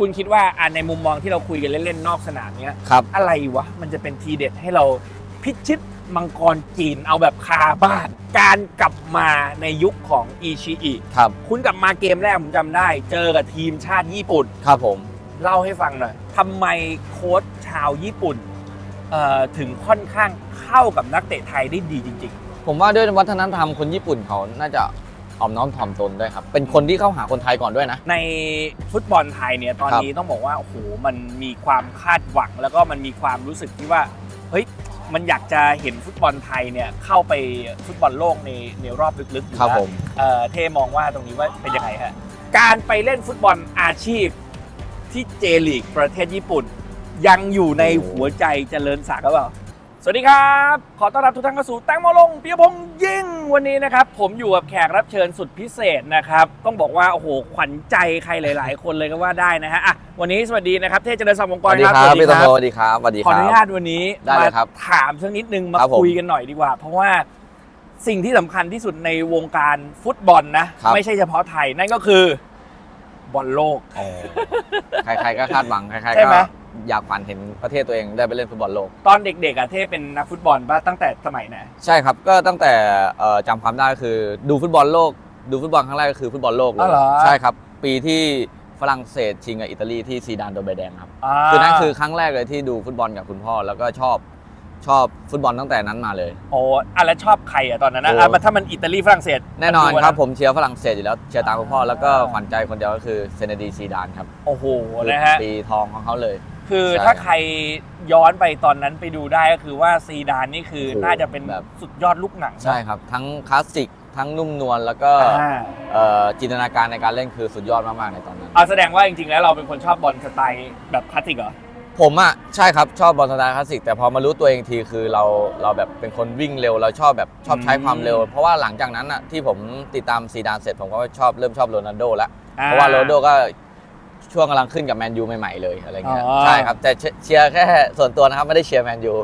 คุณคิดว่าอะในมุมมองที่เราคุยกันเล่นๆนอกสนามเนี้ยครับ อะไรวะมันจะเป็นทีเด็ดให้เราพิชิตมังกรจีนเอาแบบคาบ้าน การกลับมาในยุคของอีชิอิครับ คุณกลับมาเกมแรกผมจำได้ เจอกับทีมชาติญี่ปุ่น ครับผม เล่าให้ฟังหน่อยทำไมโค้ชชาวญี่ปุ่นเอ่อถึงค่อนข้างเข้ากับนักเตะไทยได้ดีจริง ผมว่าด้วยวัฒนธรรมคนญี่ปุ่นเขาน่าจะ อ่อมน้อมถ่อมตนด้วยครับ เป็นคนที่เข้าหาคนไทยก่อนด้วยนะๆในฟุตบอลไทยเนี่ยตอนนี้ต้องบอกว่าโอ้โหมันมีความคาดหวัง แล้วก็มันมีความรู้สึกที่ว่าเฮ้ยมันอยากจะเห็นฟุตบอลไทยเนี่ยเข้าไปฟุตบอลโลกในในรอบลึกๆอยู่ครับแล้วผมเอ่อเทมองว่าตรงนี้ว่าเป็นยังไงฮะการไปเล่นฟุตบอลอาชีพที่เจลีกประเทศญี่ปุ่น ยังอยู่ในหัวใจเจริญศักดิ์หรือเปล่า สวัสดีครับ ขอต้อนรับทุกท่านเข้าสู่แตงโมลงปิยพงษ์ยิ่ง วันนี้นะครับผมอยู่กับแขกรับเชิญสุดพิเศษนะครับต้องบอกว่าโอ้โหขวัญใจใครหลาย ๆ คนเลยก็ว่าได้นะฮะอะวันนี้สวัสดีนะครับเทพเจริญสัมวงสกรวัสดีครับครับพี่ตงโมสวัสดีครับสวัสดีขอคอรันุญาบตวันนี้ได้เลยครับมาถามสักนิดนึงมาครับผมคุยกันหน่อยดีกว่า เพราะว่าสิ่งที่สำคัญที่สุดในวงการฟุตบอลนะครับ ไม่ใช่เฉพาะไทยนั่นก็คือ บอลโลกโอ้ใครๆก็คาดหวัง ใครใช่ๆไหมก็อยากฝันเห็นประเทศตัวเองได้ไปเล่นฟุตบอลโลก ตอนเด็กๆอะเทพเป็นนักฟุตบอลป่ะตั้งแต่สมัยไหนใช่ครับ ก็ตั้งแต่เอ่อจำความได้ก็คือดูฟุตบอลโลก ดูฟุตบอลครั้งแรกก็คือฟุตบอลโลกเลอ๋อยเหรอใช่ครับ ปีที่ฝรั่งเศสชิงกับอิตาลีที่ซีดานโดนใบแดงครับา คือนั่นคือครั้งแรกเลยที่ดูฟุตบอลกับคุณพ่อแล้วก็ชอบ ชอบฟุตบอลตั้งแต่นั้นมาเลย โอ้อะแล้วชอบใครอะตอนนั้นนะโอ้ อะมันถ้ามันอิตาลีฝรั่งเศสแน่นอนดูะครับ ผมเชียร์ฝรั่งเศสอยู่แล้วเชียร์ตามคุณพ่อแล้วก็ขวัญใจคนเดียวก็คือเซเนดีซีดานครับโอ้โหนะฮะ ปีทองของเขาเลย คือใช่ถ้าใครย้อนไปตอนนั้นไปดูได้ก็คือว่าซีดานนี่คือโอ้โหน่าจะเป็นแบบ สุดยอดลูกหนังนะใช่ครับ ทั้งคลาสสิกทั้งนุ่มนวลแล้วก็อ่าเอ่อจินตนาการในการเล่นคือสุดยอดมากๆในตอนนั้น เอาแสดงว่าจริงๆแล้วเราเป็นคนชอบบอลสไตล์แบบคลาสสิกเหรอ ผมอะใช่ครับชอบบอลสไตล์คลาสสิกแต่พอมารู้ตัวเองทีคือเราเราแบบเป็นคนวิ่งเร็วเราชอบแบบชอบใช้อืมความเร็ว เพราะว่าหลังจากนั้นอะที่ผมติดตามซีดานเสร็จผมก็ชอบเริ่มชอบโรนัลโดแล้วอ่เพราะว่าโรนัลโดก็ ช่วงกำลังขึ้นกับแมนยูใหม่ๆเลยอะไรเงี้ยอ๋อ ใช่ครับแต่เชีเชียร์แค่ส่วนตัวนะครับไม่ได้เชียร์แมนยู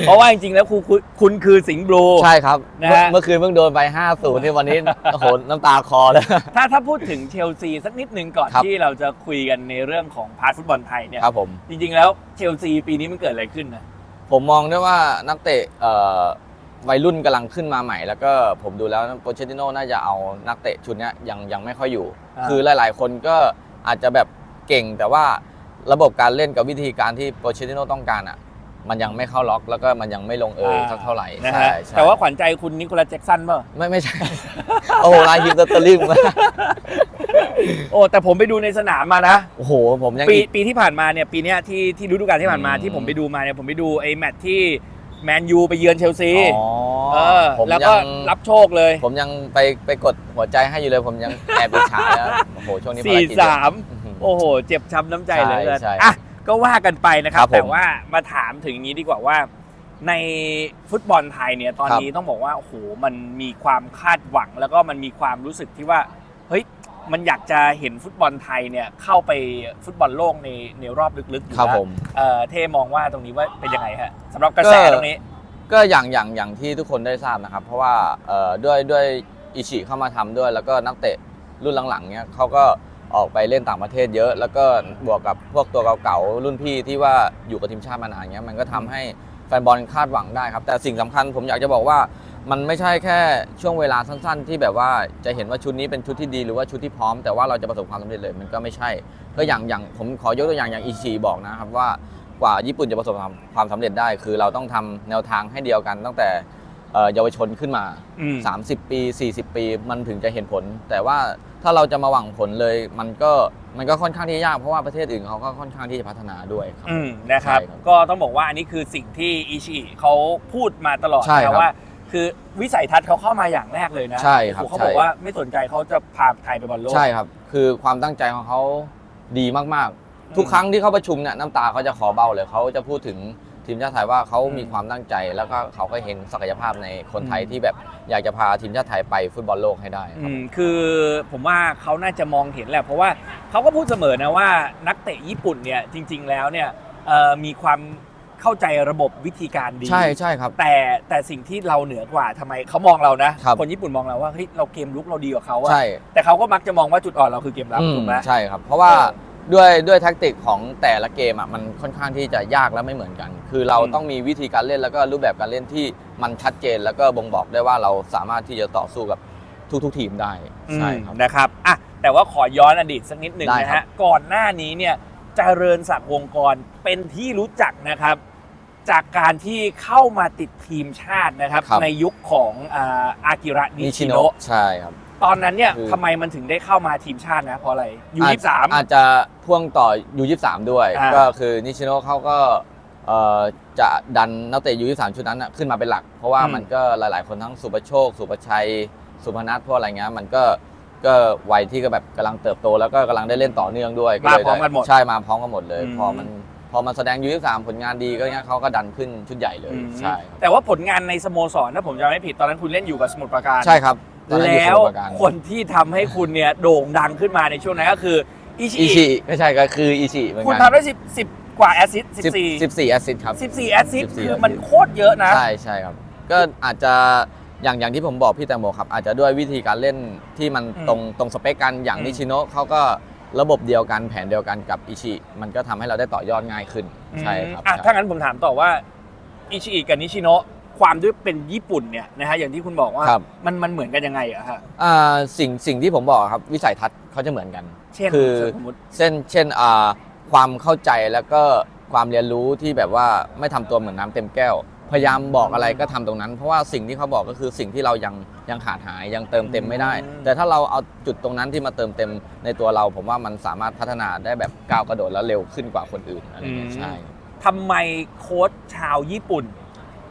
เพราะว่าจริงๆแล้วคุณคุณคุณคือสิงห์บลู ใช่ครับ นะเมื่อฮะ เมื่อคืนเพิ่งโดนไป 5-0ที่วันนี้ โอ้โหน้ำตาคลอเลย ถ้าถ้าพูดถึงเชลซีสักนิดหนึ่งก่อนครับ ที่เราจะคุยกันในเรื่องของพาร์ทฟุตบอลไทยเนี่ยครับผม จริงๆแล้วเชลซีปีนี้มันเกิดอะไรขึ้นนะ ผมมองด้วยว่านักเตะเอ่อวัยรุ่นกำลังขึ้นมาใหม่ แล้วก็ผมดูแล้วโปเชติโน่น่าจะเอานักเตะชุดเนี้ยยังยังไม่ค่อยอยู่ อ่า คือหลาย ๆ คนก็ อาจจะแบบเก่งแต่ว่าระบบการเล่นกับวิธีการที่โปเชติโน่ต้องการอะ มันยังไม่เข้าล็อกแล้วก็มันยังไม่ลงเอยสักเท่าไหร่นะใช่ฮะใช่แต่ว่าขวัญใจคุณนิโคลัสแจ็กสันเปล่า ไม่ไม่ใช่ โอ้โหลายฮิมสเตอร์ลิงมาโอ้แต่ผมไปดูในสนามมานะ โอ้โห ผมยังปีอีก ปีที่ผ่านมาเนี่ยปีเนี้ยที่ที่ฤดูกาลที่ผ่านมาอืม ที่ผมไปดูมาเนี่ยผมไปดูไอ้แมตช์ที่ แมนยูไปเยือนเชลซีอ๋อเออผมแล้วยัก็งรับโชคเลยผมยังไปไปกดหัวใจให้อยู่เลย ผมยังแอบไปฉายแล้วโอ้โหช่วงนี้ภารสี่กิจเยอะ สามอื้อหือโอ้โห เจ็บช้ำน้ำใจเหลยใช่ใช่อะก็ว่ากันไปนะครับครับผมแต่ว่ามาถามถึงอย่างนี้ดีกว่าว่า ในฟุตบอลไทยเนี่ยตอนครับนี้ต้องบอกว่าโอ้โหมันมีความคาดหวังแล้วก็มันมีความรู้สึกที่ว่า เฮ้ย มันอยากจะเห็นฟุตบอลไทยเนี่ยเข้าไปฟุตบอลโลกในในรอบลึกๆอยู่ครับแล้วผมเอ่อเทมองว่าตรงนี้ว่าเป็นยังไงฮะสำหรับกระแสก็ตรงนี้ ก็อย่างอย่างอย่างที่ทุกคนได้ทราบนะครับ เพราะว่าเอ่อด้วยด้วยอิชิเข้ามาทำด้วย แล้วก็นักเตะรุ่นหลังๆเนี้ยเขาก็ออกไปเล่นต่างประเทศเยอะ แล้วก็บวกกับพวกตัวเก่าๆรุ่นพี่ที่ว่าอยู่กับทีมชาติมานานเงี้ยมันก็ทำให้แฟนบอลคาดหวังได้ครับ แต่สิ่งสำคัญผมอยากจะบอกว่า มันไม่ใช่แค่ช่วงเวลาสั้น ๆ ที่แบบว่าจะเห็นว่าชุดนี้เป็นชุดที่ดีหรือว่าชุดที่พร้อม แต่ว่าเราจะประสบความสำเร็จเลยมันก็ไม่ใช่ ก็อย่างอย่างผมขอยกตัวอย่างอย่างอิชิบอกนะครับว่ากว่าญี่ปุ่นจะประสบความความสำเร็จได้ คือเราต้องทำแนวทางให้เดียวกันตั้งแต่เอ่อเยาวชนขึ้นมาอืม30 ปี 40 ปี มันถึงจะเห็นผล แต่ว่าถ้าเราจะมาหวังผลเลย มันก็มันก็ค่อนข้างที่ยากเพราะว่าประเทศอื่นเขาก็ค่อนข้างที่จะพัฒนาด้วยครับอืมนะครับใช่ครับ ก็ต้องบอกว่าอันนี้คือสิ่งที่อิชิเขาพูดมาตลอดใช่ครับนะว่า คือวิสัยทัศน์เขาเข้ามาอย่างแรกเลยนะใช่ครับโอ้โหเขาใช่บอกว่าไม่สนใจเขาจะพาไทยไปบอลโลก ใช่ครับ คือความตั้งใจของเขาดีมากๆทุกครั้งที่เขาประชุมเนี่ยน้ำตาเขาจะขอเบาเลยเขาจะพูดถึงทีมชาติไทยว่าเขามีความตั้งใจแล้วก็เขาก็เห็นศักยภาพในคนไทยที่แบบอยากจะพาทีมชาติไทยไปฟุตบอลโลกให้ได้คอืรับ มคือผมว่าเขาน่าจะมองเห็นแหละเพราะว่าเขาก็พูดเสมอนะว่านักเตะญี่ปุ่นเนี่ยจริง ๆ แล้วเนี่ยเอ่อมีความ เข้าใจระบบวิธีการดีใช่ใช่ครับ แต่แต่สิ่งที่เราเหนือกว่าทำไมเขามองเรานะครับคนญี่ปุ่นมองเราว่าเฮ้ยเราเกมลุกเราดีกว่าเขาอะใช่แต่เขาก็มักจะมองว่าจุดอ่อนเราคือเกมรับอืมถูกไหมใช่ครับ เพราะว่าเออด้วยด้วยแท็กติกของแต่ละเกมอะมันค่อนข้างที่จะยากและไม่เหมือนกัน คือเราอืมต้องมีวิธีการเล่นแล้วก็รูปแบบการเล่นที่มันชัดเจนแล้วก็บ่งบอกได้ว่าเราสามารถที่จะต่อสู้กับทุกๆทีมได้ใช่ครับอืมนะครับอะแต่ว่าขอย้อนอดีตสักนิดหนึ่งได้นะครัฮะบก่อนหน้านี้เนี่ย เจริญศักดิ์วงกรเป็นที่รู้จักนะครับ จากการที่เข้ามาติดทีมชาตินะครับ ในยุคของอาอากิระนินิชิชิโนะโนะใช่ครับ ตอนนั้นเนี่ยคือ ทำไมมันถึงได้เข้ามาทีมชาตินะเพราะอะไรยูอาจยี่สาม อาจจะพ่วงต่อยูยี่สามด้วย อ่า ก็คือนิชิโนะเขาก็เอ่อจะดันนักเตะยูยี่สามชุดนั้นน่ะขึ้นมาเป็นหลัก เพราะว่ามันก็หลายๆ คนทั้งสุประโชค สุประชัย สุพนัทพวกอะไรเงี้ยมันก็ ก็วัยที่ก็แบบกำลังเติบโตแล้วก็กำลังได้เล่นต่อเนื่องด้วยมาเลยพร้อมกันหมดใช่มาพร้อมกันหมดเลย อืม พอมันพอมันแสดงยูยี่สามผลงานดีก็เงี้ยเขาก็ดันขึ้นชุดใหญ่เลยอืมใช่ครับแต่ว่าผลงานในสโมสรถ้าผมจำไม่ผิดตอนนั้นคุณเล่นอยู่กับสมุทรปราการ ใช่ครับตอนนั้นอยู่แล้สวมุทรปราการคนที่ทำให้คุณเนี่ยโด่งดังขึ้นมาในช่วงนั้นก็คืออิชิอิชิก็ใช่ก็คืออิชิเหมือนคุณกันทำได้สิบสิบกว่าแอสซิสต์สิบสี่สิบสี่แอสซิสต์ครับ สิบสี่แอสซิสต์14คือมันโคตรเยอะนะ ใช่ใช่ครับ ก็อาจจะ อย่างอย่างที่ผมบอกพี่แตงโมครับอาจจะด้วยวิธีการเล่นที่มันอืมตรงตรงสเปคกันอย่างอืมนิชิโนะเขาก็ระบบเดียวกันแผนเดียวกันกับอิชิ มันก็ทำให้เราได้ต่อยอดง่ายขึ้นใช่ครับอะใช่ ถ้างั้นผมถามต่อว่าอิชิอิกับนิชิโนะความด้วยเป็นญี่ปุ่นเนี่ยนะฮะอย่างที่คุณบอกว่าครับ มันมันเหมือนกันยังไงอะฮะอ่าสิ่งสิ่งที่ผมบอกครับวิสัยทัศน์เขาจะเหมือนกัน เช่นคือ สมมติ เช่นเช่นอ่าความเข้าใจแล้วก็ความเรียนรู้ที่แบบว่าไม่ทำตัวเหมือนน้ำเต็มแก้ว พยายามบอกอะไรก็ทำตรงนั้น เพราะว่าสิ่งที่เขาบอกก็คือสิ่งที่เรายังยังขาดหายยังเติมเต็มไม่ได้อืมแต่ถ้าเราเอาจุดตรงนั้นที่มาเติมเต็มในตัวเรา ผมว่ามันสามารถพัฒนาได้แบบก้าวกระโดดแล้วเร็วขึ้นกว่าคนอื่นอะไรเงี้ยใช่ทำไมโค้ชชาวญี่ปุ่น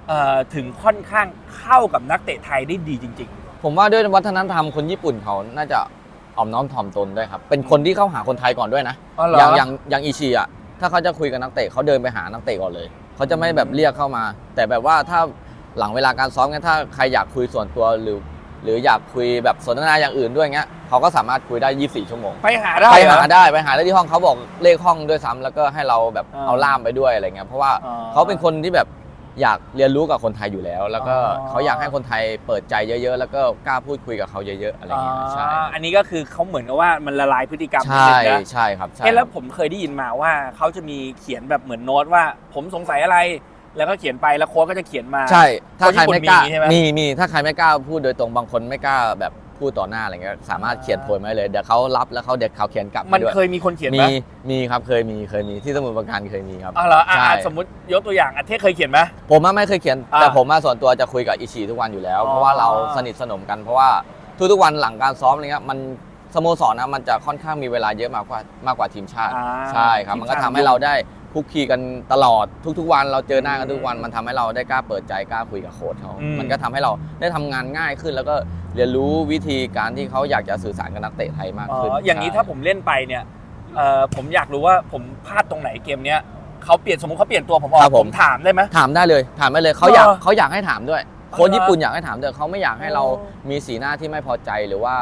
เอ่อถึงค่อนข้างเข้ากับนักเตะไทยได้ดีจริงผมว่าด้วยวัฒนธรรมคนญี่ปุ่นเขาน่าจะอ่อมน้อมถ่อมตนด้วยครับ เป็นคนที่เข้าหาคนไทยก่อนด้วยนะๆอ๋อเหรออย่างอย่างอย่างอิชิอะ ถ้าเขาจะคุยกับนักเตะเขาเดินไปหานักเตะก่อนเลย เขาจะไม่แบบเรียกเข้ามา แต่แบบว่าถ้าหลังเวลาการซ้อมเงี้ยถ้าใครอยากคุยส่วนตัวหรือ หรืออยากคุยแบบสนทนาอย่างอื่นด้วยเงี้ยเขาก็สามารถคุยได้ 24 ชั่วโมง ไปหาได้ไปเรอหาได้ไปหาได้ที่ห้องเขาบอกเลขห้องด้วยซ้ำแล้วก็ให้เราแบบอ่าเอาล่ามไปด้วยอะไรเงี้ยเพราะว่าอ๋อเขาเป็นคนที่แบบ อยากเรียนรู้กับคนไทยอยู่แล้ว แล้วก็อ๋อ เขาอยากให้คนไทยเปิดใจเยอะ ๆ แล้วก็กล้าพูดคุยกับเขาเยอะๆอะไรเงี้ยใช่อ่าอันนี้ก็คือเขาเหมือนกับว่ามันละลายพฤติกรรมใช่นิดนึงนะ ใช่ครับใช่เอ๊ะแล้วผมเคยได้ยินมาว่าเขาจะมีเขียนแบบเหมือนโน้ตว่า ผมสงสัยอะไร แล้วก็เขียนไปแล้วโค้ชก็จะเขียนมา ใช่ ถ้าใครไม่กล้าคนญี่ปุ่นมีใช่ไหม มีมีถ้าใครไม่กล้าพูดโดยตรงบางคนไม่กล้าแบบ พูดต่อหน้าอะไรเงี้ยสามารถเขียนโพยมาได้เลยเดี๋ยวเขารับแล้วเขาเด็กเขาเขียนกลับมันด้วยเคยมีคนเขียนไหมมีมีครับเคยมีเคยมีที่สมุทรปราการเคยมีครับ อ๋อเหรออะใช่ อะสมมติยกตัวอย่างอะเท่เคยเขียนไหม ผมอะไม่เคยเขียนอ่าแต่ผมมาส่วนตัวจะคุยกับอิชิทุกวันอยู่แล้ว อ๋อ เพราะว่าเราสนิทสนมกันเพราะว่าทุกๆวันหลังการซ้อมอะไรเงี้ยมันสโมสรนะมันจะค่อนข้างมีเวลาเยอะมากกว่ามากกว่าทีมชาติ อ่าใช่ครับ มันก็ทำให้เราได้คุกคีกันตลอดทุก ๆ วันเราเจอหน้ากันทุกวันมันทำให้เราได้กล้าเปิดใจกล้าคุยกับโค้ชเขาอืม มันก็ทำให้เราได้ทำงานง่ายขึ้นแล้วก็ เรียนรู้วิธีการที่เขาอยากจะสื่อสารกับนักเตะไทยมากอ๋ขึ้นออย่างนี้ใช่ถ้าผมเล่นไปเนี่ยเอ่อผมอยากรู้ว่าผมพลาดตรงไหนเกมเนี้ยเขาเปลี่ยนสมมติเขาเปลี่ยนตัวผมออกผมถามได้ไหมถามได้เลย ถามได้เลยเขาอยากเหรอเขาอยากให้ถามด้วยอ๋อโค้ชเหรอญี่ปุ่นอยากให้ถามด้วยเขาไม่อยากให้เราอ๋อมีสีหน้าที่ไม่พอใจหรือว่า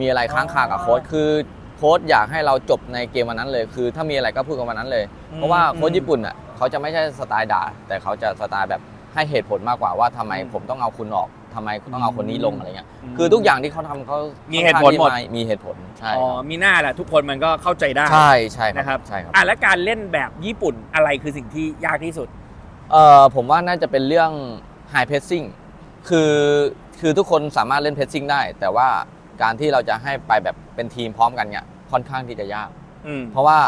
มีอะไรค้างคากับอ๋อโค้ชคือโค้ชอยากให้เราจบในเกมวันนั้นเลย คือถ้ามีอะไรก็พูดกันวันนั้นเลย เพราะว่าโค้ชญี่ปุ่นอะเขาจะไม่ใช่สไตล์ด่า แต่เขาจะสไตล์แบบให้เหตุผลมากกว่าว่าทำไมอืมผมต้องเอาคุณออกทำไมต้องเอาคนนี้ลงอะไรเงี้ยมคือทุกอย่างที่เขาทำเขามีมีเหตุผลหมดมีเหตุผลใช่อ๋อครับมีหน้าแหละทุกคนมันก็เข้าใจได้ ใช่ใช่นะครับใช่ครับ อะแล้วการเล่นแบบญี่ปุ่นอะไรคือสิ่งที่ยากที่สุด เอ่อผมว่าน่าจะเป็นเรื่อง high pressing คือคือทุกคนสามารถเล่น pressing ได้ แต่ว่าการที่เราจะให้ไปแบบเป็นทีมพร้อมกันเนี่ยค่อนข้างที่จะยาก อืม เพราะว่า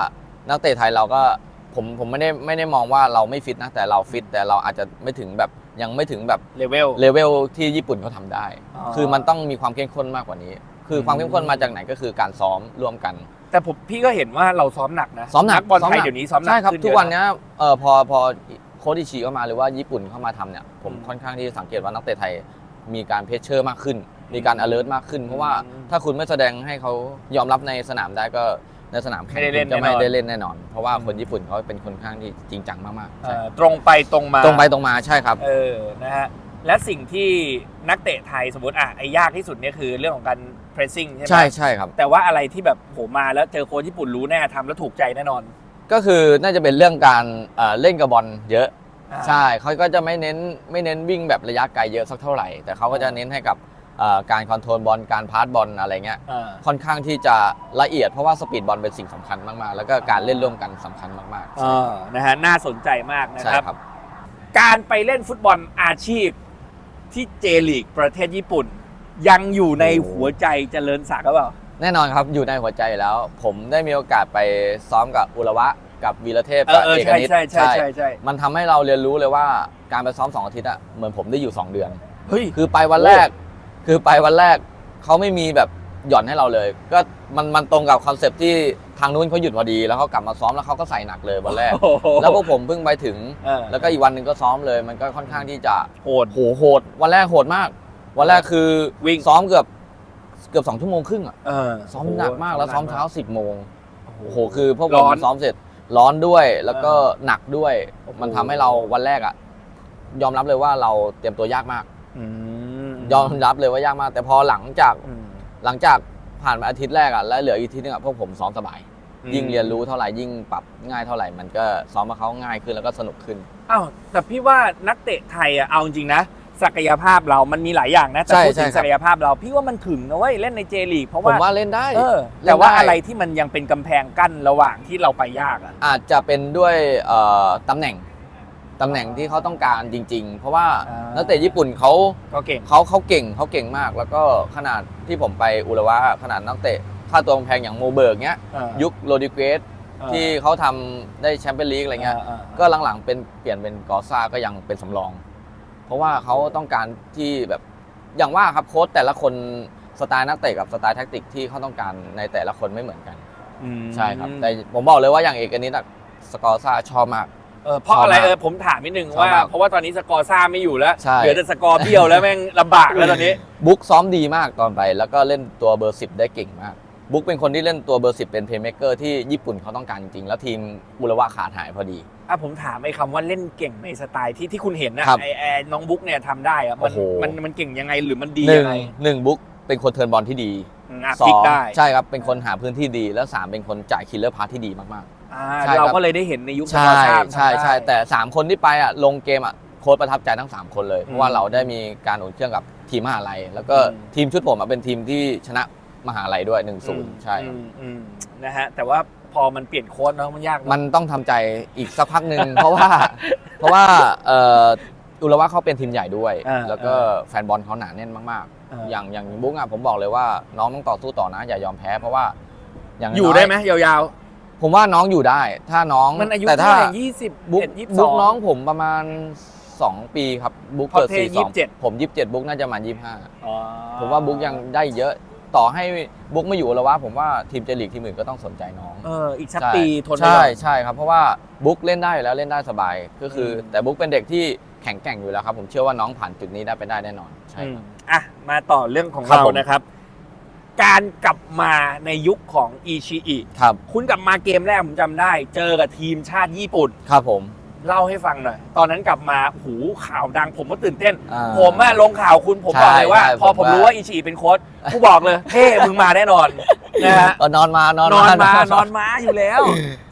นักเตะไทยเราก็ผมผมไม่ได้ไม่ได้มองว่าเราไม่ฟิตนะแต่เราฟิตแต่เราอาจจะไม่ถึงแบบ ยังไม่ถึงแบบเลเวล เลเวลที่ญี่ปุ่นเขาทำได้ อ๋อ คือมันต้องมีความเข้มข้นมากกว่านี้ คือความเข้มข้นมาจากไหนก็คือการซ้อมร่วมกัน แต่ผมพี่ก็เห็นว่าเราซ้อมหนักนะซ้อมหนักบอลซ้อมไทยหนัก เดี๋ยวนี้ซ้อมหนักใช่ครับขึ้ทุกเยอะวันเนี้ยเออพอพอโค้ชอิชิเข้ามาหรือว่าญี่ปุ่นเข้ามาทำเนี่ยผมอืมค่อนข้างที่จะสังเกตว่านักเตะไทยมีการเพชเชอร์มากขึ้น มีการ alert มากขึ้น เพราะว่าอืมถ้าคุณไม่แสดงให้เขายอมรับในสนามได้ก็ ในสนามแข่งไม่ได้เล่นคุณจะไม่แน่นอน ได้เล่นแน่นอน เพราะว่าอืมคนญี่ปุ่นเขาเป็นคนข้างที่จริงจังมากๆเอ่ใช่อตรงไปตรงมา ตรงไปตรงมาใช่ครับ เออ นะฮะ และสิ่งที่นักเตะไทยสมมติอะไอ้ยากที่สุดเนี่ยคือเรื่องของการ pressing ใช่ไหมใช่ใช่ครับ แต่ว่าอะไรที่แบบโหมาแล้วเจอโค้ชญี่ปุ่นรู้แน่ทำแล้วถูกใจแน่นอนก็คือน่าจะเป็นเรื่องการเอ่อเล่นกับบอลเยอะ อ่า ใช่เขาก็จะไม่เน้นไม่เน้นวิ่งแบบระยะไกลเยอะสักเท่าไหร่ แต่เขาก็จะเน้นให้กับเอ่อ การคอนโทรลบอลการพาสบอลอะไรเงี้ยอ่าค่อนข้างที่จะละเอียดเพราะว่าสปีดบอลเป็นสิ่งสำคัญมากๆ แล้วก็การเล่นร่วมกันสำคัญมากๆเออนะฮะน่าสนใจมากนะใช่ครับครับ การไปเล่นฟุตบอลอาชีพที่เจลีกประเทศญี่ปุ่น ยังอยู่ในโอ้หัวใจเจริญศักดิ์หรือเปล่าแน่นอนครับอยู่ในหัวใจอยู่แล้ว ผมได้มีโอกาสไปซ้อมกับอุระวะกับวีรเทพเอกัอบเออเอกใช่นิตใช่ใช่ใช่ใช่มันทำให้เราเรียนรู้เลยว่าการไปซ้อมสองอาทิตย์อะเหมือนผมได้อยู่สองเดือนเฮ้ยคือไปวันแรก คือไปวันแรกเขาไม่มีแบบหย่อนให้เราเลย ก็มันมันตรงกับคอนเซปต์ที่ทางนู้นเขาหยุดพอดี แล้วเขากลับมาซ้อมแล้วเขาก็ใส่หนักเลยวันแรกโอ้โหแล้วพวกผมเพิ่งไปถึง เออ แล้วก็อีกวันหนึ่งก็ซ้อมเลย มันก็ค่อนข้างที่จะโหด โหโหด วันแรกโหดมาก วันแรกคือวิ่ง ซ้อมเกือบเกือบสองชั่วโมงครึ่งอะเออซ้อมหนักมากแล้วซ้อมเช้าสิบโมงโอ้โอ้โหโหคือพวกผร้มอนซ้อมเสร็จร้อนด้วยแล้วก็เออหนักด้วย โอ้โห มันทำให้เราวันแรกอะยอมรับเลยว่าเราเตรียมตัวยากมาก อืม ยอมรับเลยว่ายากมาก แต่พอหลังจากอืมหลังจากผ่านมาอาทิตย์แรกอะแล้วเหลืออีกอาทิตย์นึงอะพวกผมซ้อมสบายอืมยิ่งเรียนรู้เท่าไหร่ยิ่งปรับง่ายเท่าไหร่มันก็ซ้อมมาเขาง่ายขึ้นแล้วก็สนุกขึ้นอ้าวแต่พี่ว่านักเตะไทยอะเอาจริงๆนะศักยภาพเรามันมีหลายอย่างนะแต่ใช่พูดถึงใช่ครับศักยภาพเราพี่ว่ามันถึงนะเว้ยเล่นในเจลีกเพราะผมว่าว่าเล่นได้เออเล่นแต่ว่าได้อะไรที่มันยังเป็นกำแพงกั้นระหว่างที่เราไปยากอะอาจจะเป็นด้วยเอ่อตำแหน่ง ตำแหน่งที่เขาต้องการจริง ๆ เพราะว่าอ่านั นักเตะญี่ปุ่นเขาก็เก่ง เขาเขาเก่งเขาเก่งมาก แล้วก็ขนาดที่ผมไปอุระวะขนาดนักเตะค่าตัวแพงอย่างโมเบิร์กเนี้ยเออยุคโรดิเกสเออที่เขาทำได้แชมเปี้ยนลีกอะไรเงี้ยเออก็หลังๆเป็นเปลี่ยนเป็นกอซ่าก็ยังเป็นสำรอง เพราะว่าเขาต้องการที่แบบอย่างว่าครับโค้ชแต่ละคนสไตล์นักเตะกับสไตล์แท็กติกที่เขาต้องการในแต่ละคนไม่เหมือนกันอืมใช่ครับ แต่ผมบอกเลยว่าอย่างเอกนิดอะสกอร์ซ่าชอบมาก เออเพราะอะไรชอบมากเออผมถามนิดนึงชอบว่า มากเพราะว่าตอนนี้สกอร์ซ่าไม่อยู่แล้ว ใช่ เหลือแต่สกอร์เบี้ยวแล้วแม่งลำบากแล้วตอนนี้ บุ๊กซ้อมดีมากตอนไปแล้วก็เล่นตัวเบอร์10ได้เก่งมาก บุ๊กเป็นคนที่เล่นตัวเบอร์10เป็นเพย์เม k เกอร์ที่ญี่ปุ่นเขาต้องการจริงๆ แล้วทีมอุระวะขาดหายพอดี อะผมถามไอ้คำว่าเล่นเก่งในสไตล์ที่ที่คุณเห็นนะครับไอ้ไอ้น้องบุ๊กเนี่ยทำได้อะมันโอ้โห มันมันเก่งยังไงหรือมันดีหนึ่ยังงไงหนึ่งบุ๊กเป็นคนเทิร์นบอลที่ดีอืมอะสอพลิกงได้ ใช่ครับ เป็นคนหาพื้นที่ดีแล้วสามเป็นคนจ่ายคิลเลอร์พาร์ที่ดีมาก อ่าใช่ครับ เราก็เลยได้เห็นในยุคๆสใช่กอร์ซ่าใช่ใช่ทำได้แต่ 3 คนที่ไปอะลงเกมอะโค้ชประทับใจทั้ง 3 คนเลย เพราะว่าอืมเราได้มีการอุ่นเครื่องกับทีมมหาลัย แล้วก็อืมทีมชุดผมอะเป็นทีมที่ชนะมหาลัยด้วยอืม1-0ใช่ครับ อืมอืมนะฮะแต่ว่าพอมันเปลี่ยนโค้ดเนาะมันยากเนอะ มันต้องทำใจอีกสักพักหนึ่ง เพราะว่า เพราะว่าเอ่ออุระวะเขาเป็นทีมใหญ่ด้วย อ่า แล้วก็แฟนบอลเขาหนาแน่นมากเออๆอย่างอย่างบุ๊กอะผมบอกเลยว่าน้องต้องต่อสู้ต่อนะ อย่ายอมแพ้เพราะว่าอย่างอยู่น้ได้ไหมยาว ผมว่าน้องอยู่ได้ ถ้าน้องๆมันอายุแต่เท่าถ้าไหร่ยี่สิบบุ๊กเอ็ดยี่สิบสบุ๊อกง น้องผมประมาณ 2 ปีครับบุ๊กพอเกิดเทสี่สอง27 ผมยี่สิบเจ็ดบุ๊กน่าจะมายี่ห้าอ๋อผมว่าบุ๊กยังได้เยอะต่อให้บุ๊กไม่อยู่อุระวะผมว่าทีมเจลีกทีมอื่นก็ต้องสนใจน้อง เอออีกสักใช่ปีทนไปใช่ก่อนใช่ครับเพราะว่าบุ๊กเล่นได้อยู่แล้วเล่นได้สบายก็คืออม แต่บุ๊กเป็นเด็กที่แข็งแกร่งอยู่แล้วครับ ผมเชื่อว่าน้องผ่านจุดนี้ได้ไปได้แน่นอนใช่ อืมครับอะมาต่อเรื่องของครับเราผม นะครับ การกลับมาในยุคของอิชิอิครับคุณกลับมาเกมแรกผมจำได้ เจอกับทีมชาติญี่ปุ่น ครับผมเล่าให้ฟังหน่อย ตอนนั้นกลับมาหูข่าวดังผมก็ตื่นเต้น อ่า ผมอะลงข่าวคุณผมใช่บอกเลยว่า ใช่พอผมผมว่า รู้ว่าอิชิอิเป็นโค้ชกูบอกเลยเท่มึงมาแน่นอนนะฮะก็นอนมานอนนอนมามานอนม้าอยู่แล้ว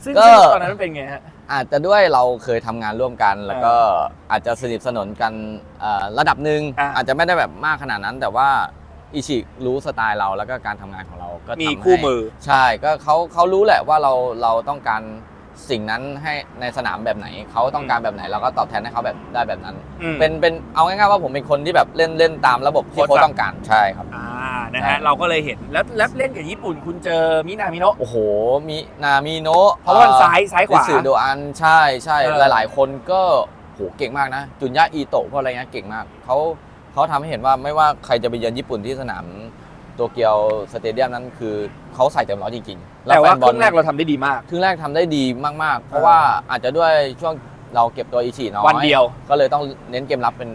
ซึ่งก็ซึ่งตอนนั้นมันเป็นไงฮะ อาจจะด้วยเราเคยทำงานร่วมกัน แล้วก็อาจจะสนิทสนมกันเอ่อระดับหนึ่งอ่าอาจจะไม่ได้แบบมากขนาดนั้น แต่ว่า อิชิรู้สไตล์เราแล้วก็การทำงานของเราก็มีทำให้คู่มือ ใช่ก็เขาเขารู้แหละว่าเราเราต้องการสิ่งนั้นให้ในสนามแบบไหนเขาต้องการแบบไหนเราก็ตอบแทนให้เขาแบบได้แบบนั้น อืม เป็นเป็นเอาง่ายๆว่าผมเป็นคนที่แบบเล่นเล่นตามระบบที่โค้ชโค้ชสั่ง ต้องการใช่ครับ อ่านะใช่ ฮะเราก็เลยเห็นแล้วแล้วเล่นกับญี่ปุ่นคุณเจอมินามิโนะโอ้โหมีนามิโนะเพราะว่าซ้ายซ้ายขวาสื่อโดอันใช่ใช่เออหลาย ๆ คนก็โหเก่งมากนะ จุนยะอีโตะพวกอะไรเงี้ยเก่งมากเขา เขาทำให้เห็นว่าไม่ว่าใครจะไปเยือนญี่ปุ่นที่สนามโตเกียวสเตเดียมนั้นคือเขาใส่เต็มร้อยจริงๆแต่ว่าฟนครึ่งแรกเราทำได้ดีมากครึ่งแรกทำได้ดีมากๆ เพราะว่าอาจจะด้วยช่วงเราเก็บตัวอิชิน้อยวันเดียวก็เลยต้องเน้นเกมรับเป็น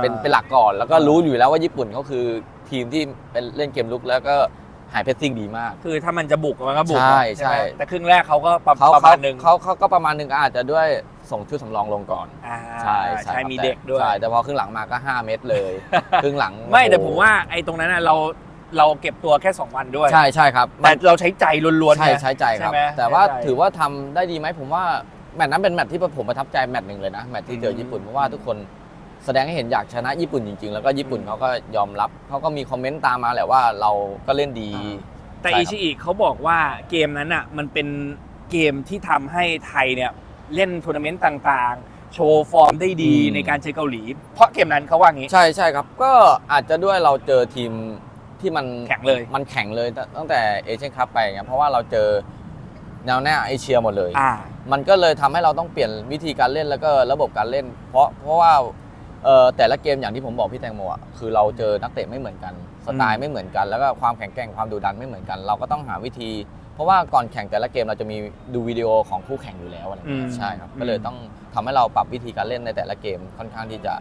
เป็นเป็นหลักก่อน แล้วก็รู้อยู่แล้วว่าญี่ปุ่นเขาคือทีมที่เป็นเล่นเกมลุกแล้วก็หายเพสซิ่งดีมาก คือถ้ามันจะบุกมันก็บุกใช่ไหมใช่แต่ครึ่งแรกเขาก็ประเขาประเขามาณหนึ่งเขาเขาก็ประมาณหนึ่งอาจจะด้วยส่งชุดสำรองลงก่อนอ่าใช่ใช่ใช่ครับมีเด็กด้วย ใช่แต่พอครึ่งหลังมาก็ 5 เม็ดเลย ครึ่งหลังไม่แต่โอ้ผโหมว่าไอ้ตรงนั้นน่ะเราเราเก็บตัวแค่ 2 วันด้วย ใช่ใช่ครับแต่เราใช้ใจล้วนๆใช่ไงใช้ใจครับ ใช่ไหมแต่ว่าใช้ใจถือว่าทำได้ดีไหมผมว่าแมตช์นั้นเป็นแมตช์ที่ผมประทับใจแมตช์หนึ่งเลยนะแมตช์ที่เจอญี่ปุ่นเพราะว่าทุกคนแสดงให้เห็นอยากชนะญี่ปุ่นจริงๆ แล้วก็ญี่ปุ่นเขาก็ยอมรับเขาก็มีคอมเมนต์ตามมาแหละว่าเราก็เล่นดีแต่ใช่ครับ อิชิอิเขาบอกว่าเกมนั้นอะมันเป็นเกมที่ทำให้ไทยเนี่ยเล่นทัวร์นาเมนต์ต่างๆ โชว์ฟอร์มได้ดีในการเจอเกาหลี เพราะเกมนั้นเขาว่างี้ ใช่ใช่ครับ ก็อาจจะด้วยเราเจอทีมที่มันแข็งเลย มันแข็งเลยตั้งตั้งแต่เอเชียนคัพไปอย่างเงี้ยเพราะว่าเราเจอแนวหน้าเอเชียหมดเลย อ่า มันก็เลยทำให้เราต้องเปลี่ยนวิธีการเล่นแล้วก็ระบบการเล่น เพราะเพราะว่าเอ่อแต่ละเกมอย่างที่ผมบอกพี่แตงโมอะคือเราเจอนักเตะไม่เหมือนกันสไตอืล์มไม่เหมือนกัน แล้วก็ความแข็งแกร่งความดุดันไม่เหมือนกัน เราก็ต้องหาวิธี เพราะว่าก่อนแข่งแต่ละเกมเราจะมีดูวิดีโอของคู่แข่งอยู่แล้วอะไรอย่างเงี้ยใช่ครับก็เลยต้องทำให้เราปรับวิธีการเล่นในแต่ละเกมค่อนข้างที่จะ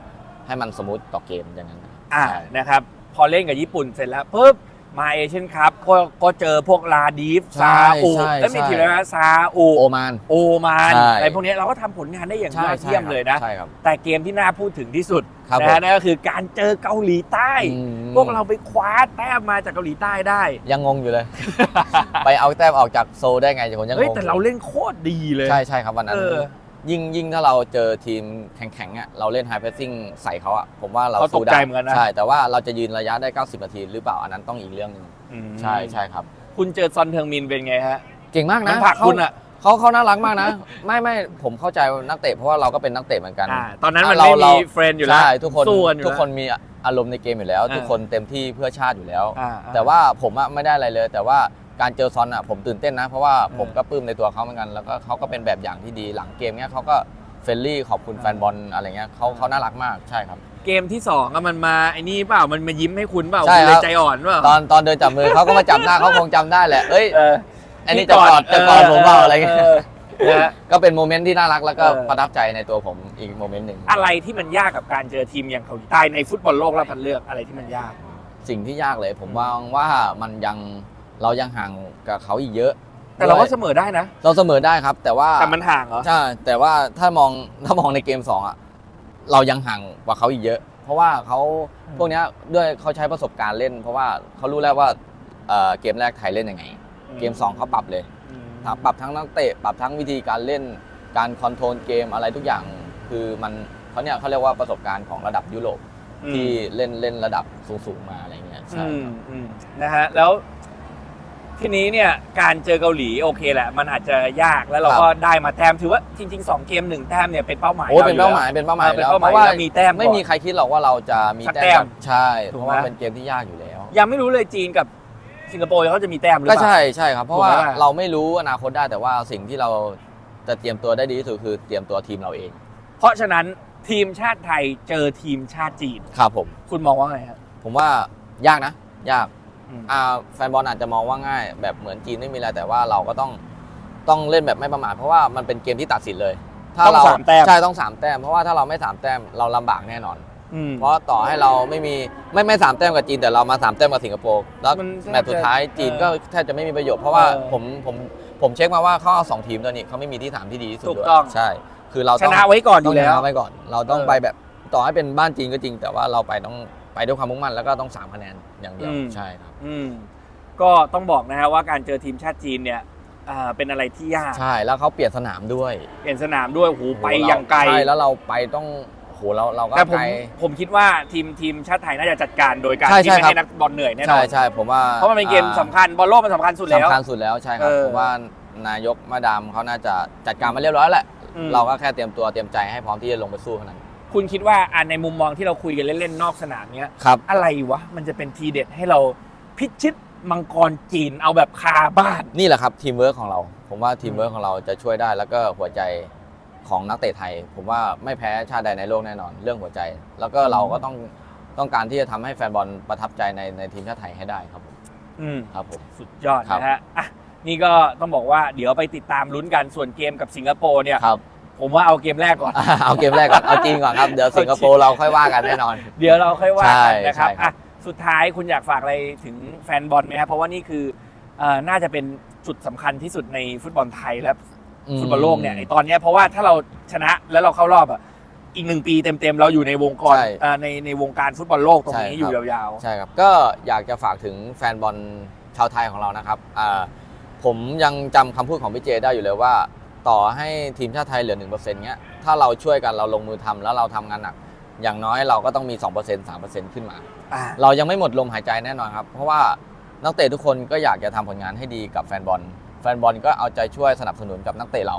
ให้มันสมูทต่อเกมอย่างนั้น อ่าใช่ นะครับ พอเล่นกับญี่ปุ่นเสร็จแล้วปุ๊บ มาเอเชียนคัพก็ก็เจอพวกลาดีฟใช่ซาอุใช่แล้วมีใช่ทีมอะไรนะซาอุโอมาน โอมานใช่ อะไรพวกนี้เราก็ทำผลงานได้อย่างยอดเยี่ยมเลยนะ ใช่ครับ แต่เกมที่น่าพูดถึงที่สุดครับนะผม ฮะนั่นก็คือการเจอเกาหลีใต้ อืมพวกเราไปคว้าแต้มมาจากเกาหลีใต้ได้ ยังงงอยู่เลย ไปเอาแต้มออกจากโซลได้ไงผมยังงงเฮ้ยแต่เราเล่นโคตรดีเลย ใช่ใช่ครับวันนั้น เออ ยิ่งยิ่งถ้าเราเจอทีมแข็งๆอะเราเล่นไฮเพรสซิ่งใส่เขาอะผมว่าเราเขาตกสู้ได้ใจเหมือนกันนะ ใช่แต่ว่าเราจะยืนระยะได้ 90 นาทีหรือเปล่าอันนั้นต้องอีกเรื่องหนึงอืมใช่ใช่ครับ คุณเจอซอนเทิงมินเป็นไงฮะเก่งมากมันะนผลักเขาคุณอะเขาเขาน่ารักมากนะ ไม่ไม่ผมเข้าใจนักเตะเพราะว่าเราก็เป็นนักเตะเหมือนกัน อ่าตอนนั้นมันเราไม่เรามีเฟรนด์อยู่แล้วใช่ทุกคนสู้กันอยู่ทุกคนแล้วมีอารมณ์ในเกมอยู่แล้ว อ่า ทุกคนเต็มที่เพื่อชาติอยู่แล้ว อ่าแต่ว่าผมอะไม่ได้อะไรเลย แต่ว่า การเจอซอนอะผมตื่นเต้นนะ เพราะว่าเออผมก็ปลื้มในตัวเขาเหมือนกัน แล้วก็เขาก็เป็นแบบอย่างที่ดีหลังเกมเนี้ยเขาก็เฟรนลี่ขอบคุณเออแฟนบอลอะไรเงี้ยเขาเขาน่ารักมากใช่ครับ เกมที่สองอะมันมาไอ้นี่เปล่ามันมายิ้มให้คุณเปล่าใช่คุณเลครัยบ ใจอ่อนเปล่า ตอนตอนเดินจับมือเขาก็มาจับหน้า เขาคงจำได้แหละเอ้ยเอออันนี้จะกอดจะกอดผมเปล่าอะไรเงี้ยนะฮะ ก็เป็นโมเมนต์ที่น่ารักแล้วก็เออ ประทับใจในตัวผมอีกโมเมนต์หนึ่ง อะไรที่มันยากกับการเจอทีมอย่างเกาหลีใต้ในฟุตบอลโลกรอบคัดเลือกอะไรที่มันยาก สิ่งที่ยากเลยผมมองว่ามันยัง เรายังห่างกับเขาอีกเยอะแต่เราก็ด้วยเสมอได้นะ เราเสมอได้ครับ แต่ว่าแต่มันห่างเหรอใช่แต่ว่าถ้ามองถ้ามองในเกม2อะเรายังห่างกว่าเขาอีกเยอะ เพราะว่าเขาอืมพวกเนี้ยด้วยเขาใช้ประสบการณ์เล่น เพราะว่าเขารู้แล้วว่าเอ่อเกมแรกไทยเล่นยังไง เกม 2เขาปรับเลยอืมปรับทั้งนักเตะปรับทั้งวิธีการเล่นการคอนโทรลเกมอะไรทุกอย่างคือมันเขาเนี่ยเขาเรียกว่าประสบการณ์ของระดับยุโรปอืมที่เล่นเล่นระดับสูงๆมาอะไรเงี้ยใช่อืมครับอืมนะฮะแล้ว ทีนี้เนี่ยการเจอเกาหลีโอเคแหละ มันอาจจะยากแล้วเราก็ได้มาแต้มถือว่าจริงๆสองเกมหนึ่งแต้มเนี่ยเป็นเป้าหมายโอ้เป็นรเป้าหยู่มายแล้วเป็นเป้าหมายเออเป็นแล้วเป้าหมายเพราะว่าแล้วมีแต้มไม่ก่อนมีใครคิดหรอกว่าเราจะมีสักแต้แต้มมใช่ถูเพกไหมราะว่าเป็นเกมที่ยากอยู่แล้ว ยังไม่รู้เลยจีนกับสิงคโปร์เขาจะมีแต้มหรือก็เปล่าใช่ใช่ครับเพราะว่าถูกไหมล่ะเราไม่รู้อนาคตได้แต่ว่าสิ่งที่เราจะเตรียมตัวได้ดีที่สุดคือเตรียมตัวทีมเราเอง เพราะฉะนั้นทีมชาติไทยเจอทีมชาติจีนครับผมคุณมองว่าไงครับผมว่ายากนะ ยาก อืมอ่าแฟนบอลอาจจะมองว่าง่าย แบบเหมือนจีนไม่มีอะไรแต่ว่าเราก็ต้องต้องเล่นแบบไม่ประมาทเพราะว่ามันเป็นเกมที่ตัดสินเลย ถ้าต้องเราสามแต้ม ใช่ต้องสามแต้มเพราะว่าถ้าเราไม่สามแต้มเราลำบากแน่นอน อืม เพราะต่อให้เราไม่มีไม่ไม่สามแต้มกับจีนแต่เรามาสามแต้มกับสิงคโปร์แล้วมันแมตช์สุดท้ายจีนเออก็แทบจะไม่มีประโยชน์เพราะว่าเออผมผมผมเช็คมาว่าเขาเอาสองทีมตัวนี้เขาไม่มีที่สามที่ดีที่สุดถูกด้วยต้อง ใช่ คือเราชต้องนะไว้ก่อนอต้องยู่ชแล้ว นะไว้ก่อน เราต้องเออ ไปแบบต่อให้เป็นบ้านจีนก็จริง แต่ว่าเราไปต้อง ไปด้วยความมุ่งมั่นแล้วก็ต้องสามคะแนนอย่างเดียวอืม ใช่ครับ อืมก็ต้องบอกนะฮะว่าการเจอทีมชาติจีนเนี่ยอ่าเป็นอะไรที่ยากใช่แล้วเขาเปลี่ยนสนามด้วยเปลี่ยนสนามด้วยโอ้โหไปโอ้โหยังไกล ใช่แล้วเราไปต้องโหเราเราก็แต่ผมไกลผมคิดว่าทีมทีมชาติไทยน่าจะจัดการโดยการใช่ที่ใช่ไม่ครับ ให้นักบอลเหนื่อยแน่นใช่อนใช่ผมว่าเพราะมันเป็นเกมอ่าสำคัญบอลโลกมันสำคัญสุดแล้ว สำคัญสุดแล้วใช่ครับเออ ผมว่านายกมาดามเขาน่าจะจัดการมาเรียบร้อยแหละ อืม เราก็แค่เตรียมตัวเตรียมใจให้พร้อมที่จะลงไปสู้เท่านั้น คุณคิดว่าอ่าในมุมมองที่เราคุยกันเล่นๆนอกสนามเนี้ย ครับ อะไรวะ มันจะเป็นทีเด็ดให้เราพิชิตมังกรจีนเอาแบบคาบ้าน นี่แหละครับทีมเวิร์กของเรา ผมว่าทีมเวิร์กของเราจะช่วยได้แล้วก็หัวใจของนักเตะไทย ผมว่าไม่แพ้ชาติใดในโลกแน่นอน เรื่องหัวใจ แล้วก็เราก็ต้องต้องการที่จะทำให้แฟนบอลประทับใจในในทีมชาติไทยให้ได้ครับผมอืม ครับผม สุดยอดครับ นะฮะอะนี่ก็ต้องบอกว่าเดี๋ยวไปติดตามลุ้นกันส่วนเกมกับสิงคโปร์เนี่ย ครับ ผมว่าเอาเกมแรกก่อน เอาเกมแรกก่อนเอาจริงก่อนครับ เดี๋ยวสิงคโปร์เราค่อยว่ากันแน่นอน เดี๋ยวเราค่อยว่ากันนะครับใช่ใช่ครับอะสุดท้ายคุณอยากฝากอะไรถึงแฟนบอลไหมครับเพราะว่านี่คือเอ่อน่าจะเป็นจุดสำคัญที่สุดในฟุตบอลไทยและฟุตบอลโลกเนี่ยไอตอนเนี้ยเพราะว่าถ้าเราชนะแล้วเราเข้ารอบอะอีกหนึ่งปีเต็มๆ เราอยู่ในวงกรใช่เอ่อในในวงการฟุตบอลโลกตรงนี้ใช่อยู่ครับยาวใช่ครับ ก็อยากจะฝากถึงแฟนบอลชาวไทยของเรานะครับอ่าผมยังจำคำพูดของพี่เจได้อยู่เลยว่า ต่อให้ทีมชาติไทยเหลือหนึ่งเปอร์เซ็นต์เงี้ย ถ้าเราช่วยกันเราลงมือทำแล้วเราทำงานหนัก อย่างน้อยเราก็ต้องมี 2% 3%ขึ้นมาอ่าเรายังไม่หมดลมหายใจแน่นอนครับ เพราะว่านักเตะทุกคนก็อยากจะทำผลงานให้ดีกับแฟนบอล แฟนบอลก็เอาใจช่วยสนับสนุนกับนักเตะเรา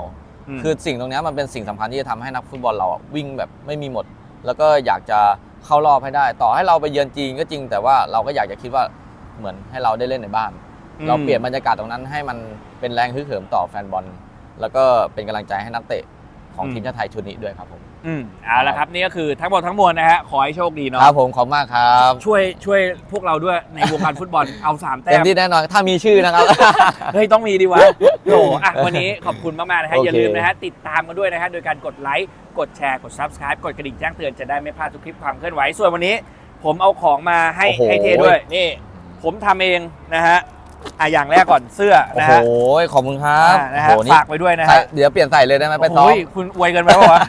มคือสิ่งตรงเนี้ยมันเป็นสิ่งสำคัญที่จะทำให้นักฟุตบอลเราอะวิ่งแบบไม่มีหมด แล้วก็อยากจะเข้ารอบให้ได้ ต่อให้เราไปเยือนจีนก็จริง แต่ว่าเราก็อยากจะคิดว่าเหมือนให้เราได้เล่นในบ้านอืมเราเปลี่ยนบรรยากาศตรงนั้นให้มันเป็นแรงฮึกเหิมต่อแฟนบอล แล้วก็เป็นกำลังใจให้นักเตะของทีมชาติไทยชุดนี้ด้วยครับผม อืมเอาละครับนี่ก็คือทั้งหมดทั้งมวลนะฮะขอให้โชคดีเนาะครับผมขอบคุณมากครับช่วยช่วยพวกเราด้วยในวงการฟุตบอลเอาสามแต้เต็มมที่แน่นอนถ้ามีชื่อนะครับ เฮ้ยต้องมีดีวะโถอะวันนี้ขอบคุณมากๆนะฮะโอเค อย่าลืมนะฮะติดตามกันด้วยนะฮะโดยการกดไลค์กดแชร์กด Subscribe กดกระดิ่งแจ้งเตือนจะได้ไม่พลาดทุกคลิปความเคลื่อนไหวส่วนวันนี้ ผมเอาของมาให้โอ้โห ให้เทด้วยนี่ ผมทำเองนะฮะ อะอย่างแรกก่อนเสื้อโอ้นะโห ฮะขอบคุณครับอ่านะโอ้ฮะโหนี่ฝากไปด้วยนะใช่ฮะเดี๋ยวเปลี่ยนใส่เลยได้ไหมไปซ้อโอ้มยคุณอวยกันไหมวะวะ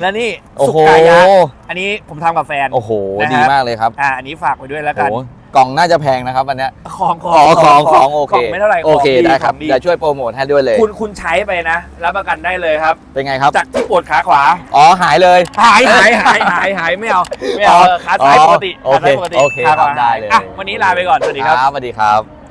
และนี่โอ้สุโห กายะอันนี้ผมทำกับแฟน โอ้โห นะฮะ ดีมากเลยครับอะอันนี้ฝากไปด้วยแล้วโอ้กัน โห กล่องน่าจะแพงนะครับอันเนี้ยของขออ๋องของของโอเคกล่องไม่เท่าไหร่โอเคของได้ครับของดีเดี๋ยวช่วยโปรโมทให้ด้วยเลย คุณคุณใช้ไปนะรับประกันได้เลยครับ เป็นไงครับ จากที่ปวดขาขวา อ๋อหายเลย หายหายหายหายหายไม่เอาไม่เอาอ๋อเออขาซ้ายอ๋อปกติโอขาเคซ้ายปกติโอเคขาขวาครับได้เลย อะวันนี้ลาไปก่อนสวัสดีครับ สวัสดีครับ